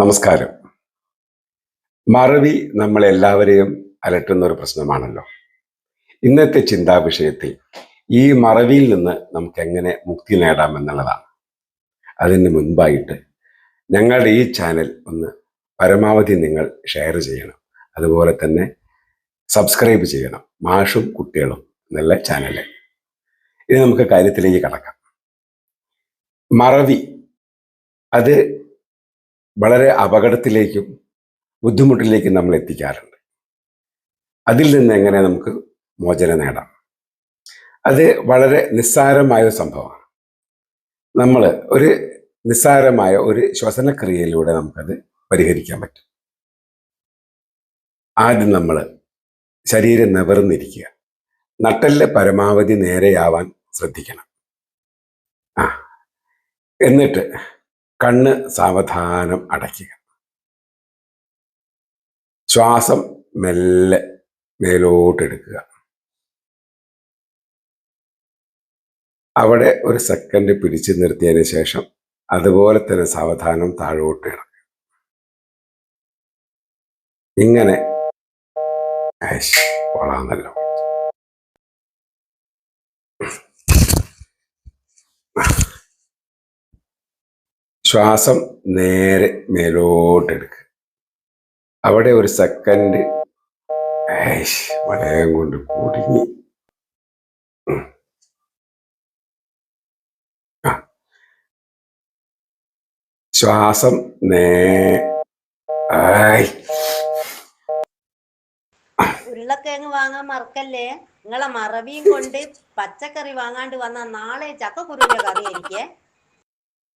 നമസ്കാരം. മറവി നമ്മളെല്ലാവരെയും അലട്ടുന്ന ഒരു പ്രശ്നമാണല്ലോ. ഇന്നത്തെ ചിന്താ വിഷയത്തിൽ ഈ മറവിയിൽ നിന്ന് നമുക്ക് എങ്ങനെ മുക്തി നേടാം എന്നുള്ളതാണ്. അതിന് മുൻപായിട്ട് ഞങ്ങളുടെ ഈ ചാനൽ ഒന്ന് പരമാവധി നിങ്ങൾ ഷെയർ ചെയ്യണം. അതുപോലെ തന്നെ സബ്സ്ക്രൈബ് ചെയ്യണം. മാഷും കുട്ടികളും എന്നുള്ള ചാനൽ. ഇനി നമുക്ക് കാര്യത്തിലേക്ക് കടക്കാം. മറവി അത് വളരെ അപകടത്തിലേക്കും ബുദ്ധിമുട്ടിലേക്കും നമ്മൾ എത്തിക്കാറുണ്ട്. അതിൽ നിന്ന് എങ്ങനെ നമുക്ക് മോചനം നേടാം? അത് വളരെ നിസ്സാരമായ സംഭവമാണ്. നമ്മൾ ഒരു നിസ്സാരമായ ഒരു ശ്വസനക്രിയയിലൂടെ നമുക്കത് പരിഹരിക്കാൻ പറ്റും. ആദ്യം നമ്മൾ ശരീരം നിവർന്നിരിക്കുക. നട്ടലിലെ പരമാവധി നേരെയാവാൻ ശ്രദ്ധിക്കണം. ആ. എന്നിട്ട് കണ്ണ് സാവധാനം അടയ്ക്കുക. ശ്വാസം മെല്ലെ മേലോട്ടെടുക്കുക അവിടെ ഒരു സെക്കൻഡ് പിടിച്ചു നിർത്തിയതിന് ശേഷം അതുപോലെ തന്നെ സാവധാനം താഴോട്ട് ഇറക്കുക. ഇങ്ങനെ. ഐഷ്, ശ്വാസം നേരെ മേലോട്ടെടുക്കുക അവിടെ ഒരു സെക്കൻഡ് വളയം കൊണ്ട് കുടുങ്ങി. ശ്വാസം നേ. ഉരുളക്കിഴങ്ങ് വാങ്ങാൻ മറക്കല്ലേ? നിങ്ങളെ മറവിയും കൊണ്ട് പച്ചക്കറി വാങ്ങാണ്ട് വന്ന നാളെ ചക്കക്കുരുവിന്റെ കറി ആയിരിക്കേ